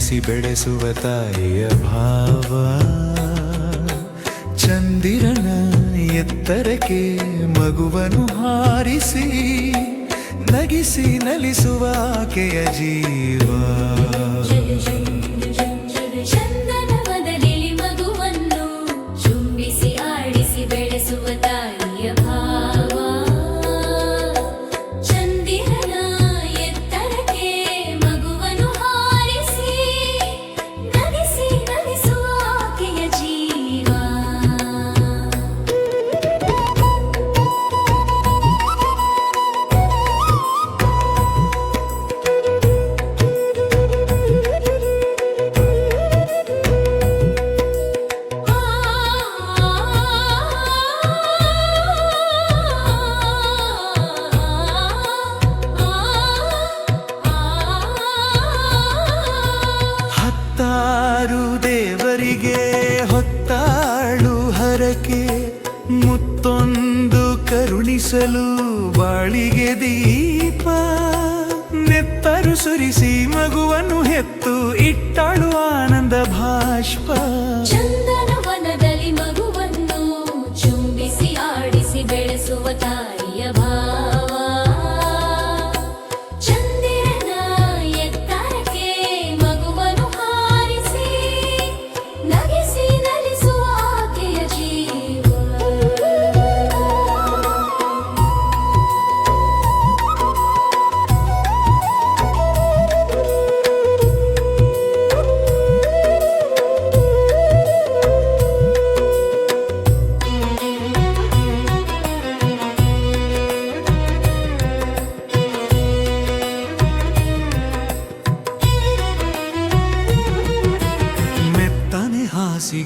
ಬೆಳೆಸುವ ತಾಯಿಯ ಭಾವ. ಚಂದಿರನ ಎತ್ತರಕ್ಕೆ ಮಗುವನು ಹಾರಿಸಿ ನಗಿಸಿ ನಲಿಸುವ ಆಕೆಯ ಜೀವ. ಕರುಣಿಸಲು ಬಾಳಿಗೆ ದೀಪ ನೆತ್ತರು ಸುರಿಸಿ ಮಗುವನ್ನು ಹೆತ್ತು ಇಟ್ಟಳು ಆನಂದ ಭಾಷ್ಪ.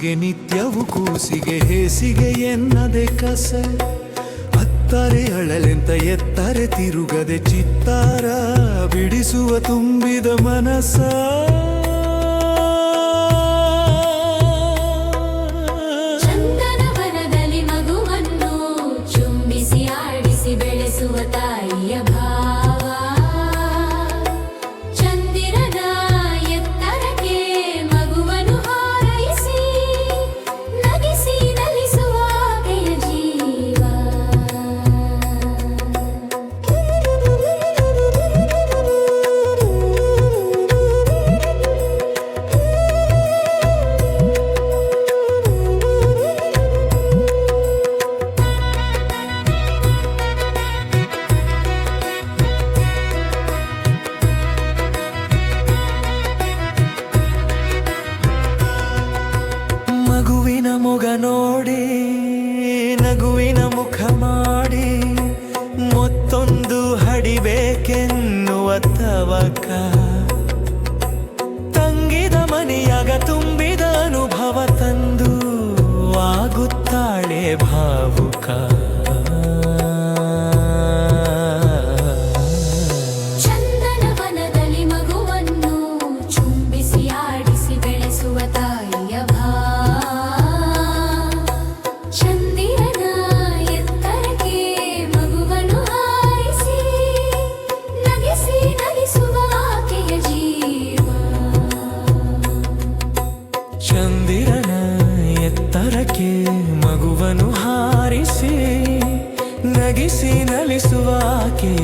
ಹಾಸಿಗೆ ನಿತ್ಯವು ಕೂಸಿಗೆ ಹೇಸಿಗೆ ಎನ್ನದೆ ಕಸ. ಅತ್ತರೆ ಅಳಲೆಂತ ಎತ್ತರೆ ತಿರುಗದೆ ಚಿತ್ತಾರ ಬಿಡಿಸುವ ತುಂಬಿದ ಮನಸ. ಚಂದನವನದಲ್ಲಿ ಮಗುವನ್ನು ಚುಂಬಿಸಿ ಆಡಿಸಿ ಬೆಳೆಸುವ ತಾಯಿಯ ಭಾವ ಮತ್ತೊಂದು ಹಡಿಬೇಕೆನ್ನುವ ತವಕ ತಂಗಿದ ಮನೆಯಾಗ ತುಂಬಿದ ಅನುಭವ ತಂದು ಆಗುತ್ತಾಳೆ ಭಾವುಕ ಚಂದಿರನ ಎತ್ತರಕ್ಕೆ ಮಗುವನು ಹಾರಿಸಿ ನಗಿಸಿ ನಲಿಸುವ ಆಕೆಯ ಜೀವ